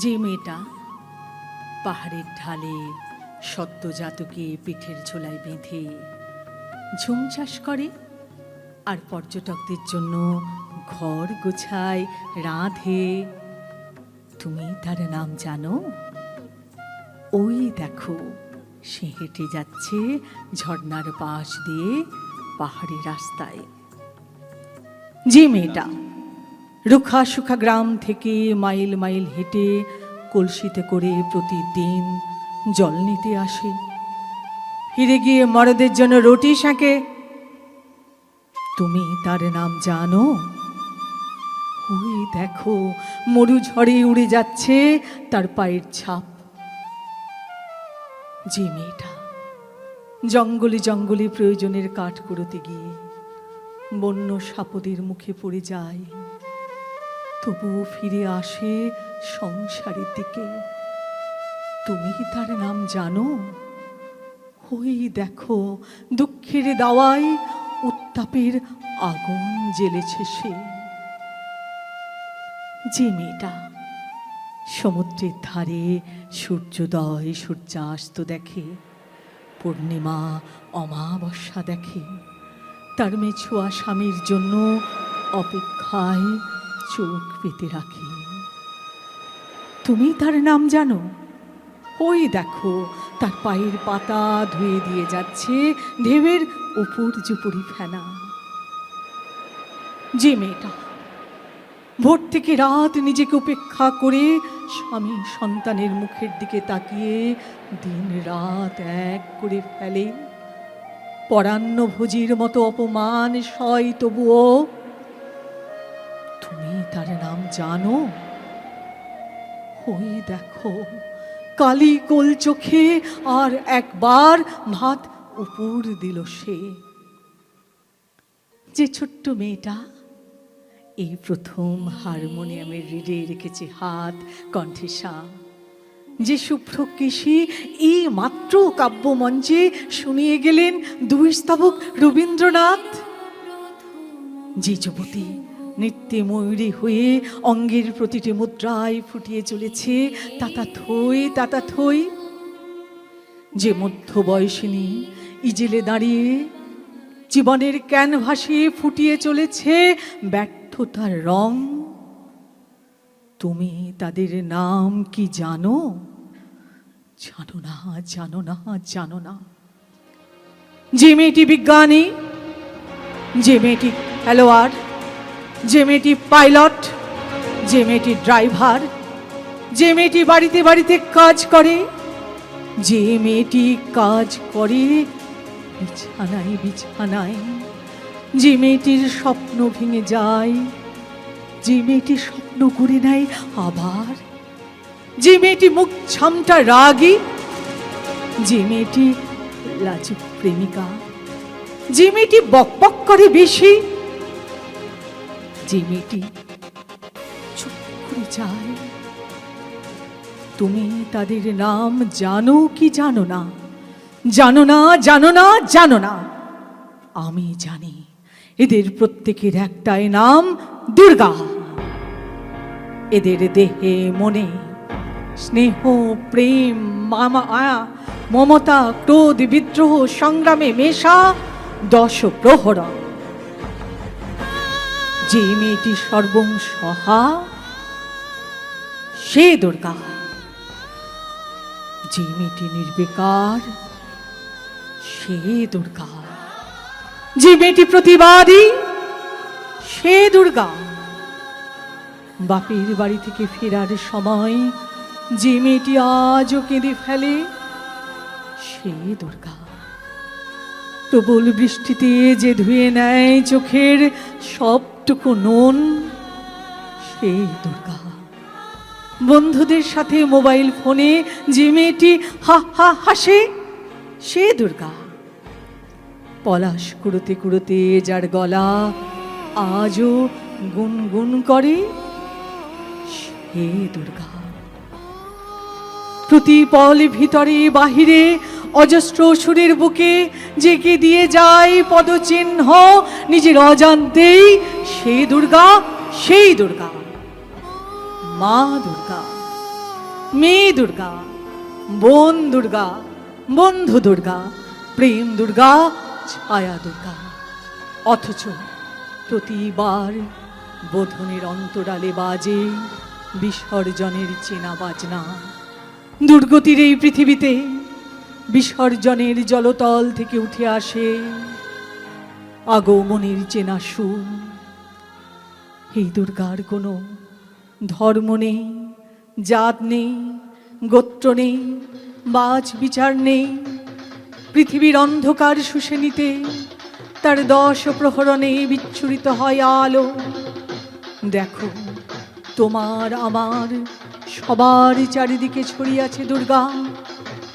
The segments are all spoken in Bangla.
যে মেয়েটা পাহাড়ের ঢালে সদ্যজাতকে পিঠের ঝোলায় বেঁধে ঝুম চাষ করে, আর পর্যটকদের জন্য ঘর গোছায় রাঁধে। তুমি তার নাম জানো? ওই দেখো, সে হেঁটে যাচ্ছে ঝর্ণার পাশ দিয়ে পাহাড়ি রাস্তায়। যে মেয়েটা রুখা সুখা গ্রাম থেকে মাইল মাইল হেঁটে কলসিতে করে প্রতিদিন জল নিতে আসে। ফিরে গিয়ে মরদের জন্য রুটি শাঁকে। তুমি তার নাম জানো? ওই দেখো, মরু ঝড়ে উড়ে যাচ্ছে তার পায়ের ছাপ। যে মেয়েটা, জঙ্গলে জঙ্গলে প্রয়োজনের কাঠ কুড়োতে গিয়ে বন্য সাপদের মুখে পড়ে যায়। তবুও ফিরে আসে সংসারের দিকে। তুমি তার নাম জানো? ওই দেখো, দুঃখের দাওয়ায় উত্তাপের আগুন জ্বেলেছে সে। যে মেয়েটা, সমুদ্রের ধারে সূর্যোদয়, সূর্যাস্ত দেখে, পূর্ণিমা, অমাবস্যা দেখে, তার মেছুয়া স্বামীর জন্য অপেক্ষায় চোখ পেতে রাখে। তুমি তার নাম জানো? ওই দেখো, তার পায়ের পাতা ধুয়ে দিয়ে যাচ্ছে ঢেউয়ের উপর জুপুরি ফেনা। যে মেয়েটা, ভোর থেকে রাত নিজেকে উপেক্ষা করে স্বামী সন্তানের মুখের দিকে তাকিয়ে দিন রাত এক করে ফেলে। পরান্ন ভোজির মতো অপমান সয় তবুও তার নাম জানো? ওই দেখো, কালি কোল চোখে আর একবার ভাত উপর দিল সে। যে ছোট্ট মেয়েটা, এই প্রথম হারমোনিয়ামের রিডে রেখেছে হাত, কণ্ঠে সা যে শুভ্র কেশী এই মাত্র কাব্যমঞ্চে শুনিয়ে গেলেন দুই স্তবক রবীন্দ্রনাথ। যে যুবতী নৃত্যে ময়ূরী হয়ে অঙ্গের প্রতিটি মুদ্রায় ফুটিয়ে চলেছে। তাতা থই তাতা থই। যে মধ্যবয়সিনী ইজেলে দাঁড়িয়ে জীবনের ক্যানভাসে ফুটিয়ে চলেছে ব্যর্থতার রং। তুমি তাদের নাম কি জানো? জানো না জানো না জানো না। যে মেয়েটি বিজ্ঞানী, যে মেয়েটি খেলোয়াড় যে মেয়েটি পাইলট, যে মেয়েটি ড্রাইভার, যে মেয়েটি বাড়িতে বাড়িতে কাজ করে, যে মেয়েটি কাজ করে বিছানায় বিছানায়, যে মেয়েটির স্বপ্ন ভেঙে যায়, যে মেয়েটি স্বপ্ন করে নেয় আবার, যে মেয়েটি মুখ ছামটা রাগী, যে মেয়েটি লাজুক প্রেমিকা, যে মেয়েটি বকবক করে বেশি যে মেয়েটি চুপ করে যায়। তুমি তাদের নাম জানো কি জানো না? জানো না জানো না জানো না। আমি জানি এদের প্রত্যেকের একটাই নাম দুর্গা। এদের দেহে মনে স্নেহ, প্রেম, মামা, আয়া, মমতা, ক্রোধ, বিদ্রোহ, সংগ্রামে মেশা দশ প্রহরা যে মেয়েটি সর্বং সহা, সে দুর্গা। যে মেয়েটি নির্বিকার, সে দুর্গা। যে মেয়েটি প্রতিবাদী, সে দুর্গা। বাপের বাড়ি থেকে ফেরার সময় যে মেয়েটি আজও কেঁদে ফেলে, সে দুর্গা। প্রবল বৃষ্টিতে যে ধুয়ে নেয় চোখের সবটুকু নুন, সেই দুর্গা। বন্ধুদের সাথে মোবাইল ফোনে যে মেয়েটি হা হা হাসে, সে দুর্গা। পলাশ কুড়োতে কুড়োতে যার গলা আজও গুনগুন করে, সে দুর্গা। প্রতি পল ভিতরে বাহিরে অজস্র সুরের বুকে জেগে দিয়ে যায় পদচিহ্ন, নিজের অজান্তেই সেই দুর্গা সেই দুর্গা। মা দুর্গা, মেয়ে দুর্গা, বোন দুর্গা, বন্ধু দুর্গা, প্রেম দুর্গা, ছায়া দুর্গা। অথচ প্রতিবার বোধনের অন্তরালে বাজে বিসর্জনের চেনা বাজনা। দুর্গতির এই পৃথিবীতে বিসর্জনের জলতল থেকে উঠে আসে আগমনের চেনা সুর। এই দুর্গার কোনো ধর্ম নেই, জাত নেই, গোত্র নেই, বাজ বিচার নেই। পৃথিবীর অন্ধকার শুষে নিতে তার দশ প্রহরণে বিচ্ছুরিত হয় আলো। দেখো, তোমার আমার সবার চারিদিকে ছড়িয়াছে দুর্গা।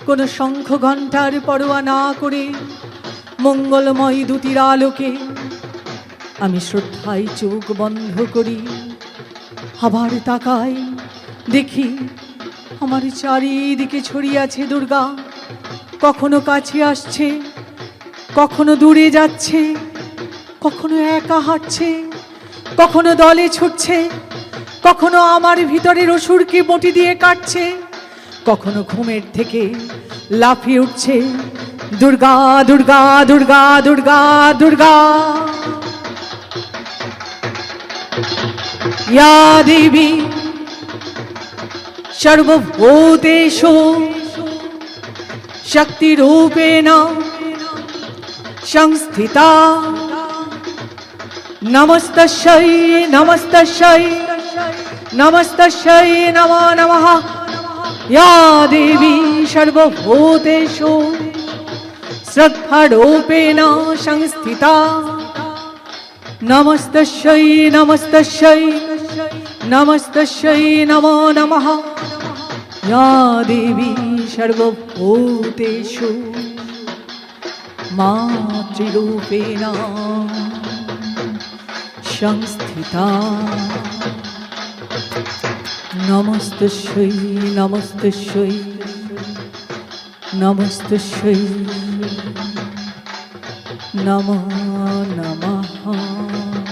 কোনো শঙ্খ ঘণ্টার পরোয়া না করে মঙ্গলময় দুটির আলোকে আমি শ্রদ্ধায় চোখ বন্ধ করি, আবার তাকাই দেখি আমার চারিদিকে ছড়িয়াছে দুর্গা। কখনো কাছে আসছে, কখনো দূরে যাচ্ছে, কখনো একা হাঁটছে, কখনো দলে ছুটছে, কখনো আমার ভিতরের অসুরকে বটি দিয়ে কাটছে, কখনো ঘুমের থেকে লাফিয়ে উঠছে, দুর্গা দুর্গা দুর্গা দুর্গা দুর্গা। ইয়া দেবী সর্বভূতেষু, শক্তিরূপেণ, সংস্থিতা। নমস্তস্যৈ নমস্তস্যৈ নমস্তস্যৈ নমো নমঃ। ইয়া দেবী সর্বভূতেষু, শ্রদ্ধারূপেণ, সংস্থিতা। নমস্তস্যৈ নমস্তস্যৈ नमस्तस्यै नमो नमः या देवी सर्वभूतेषु मातृरूपेण संस्थिता नमस्तस्यै नमस्तस्यै नमस्तस्यै नमो नमः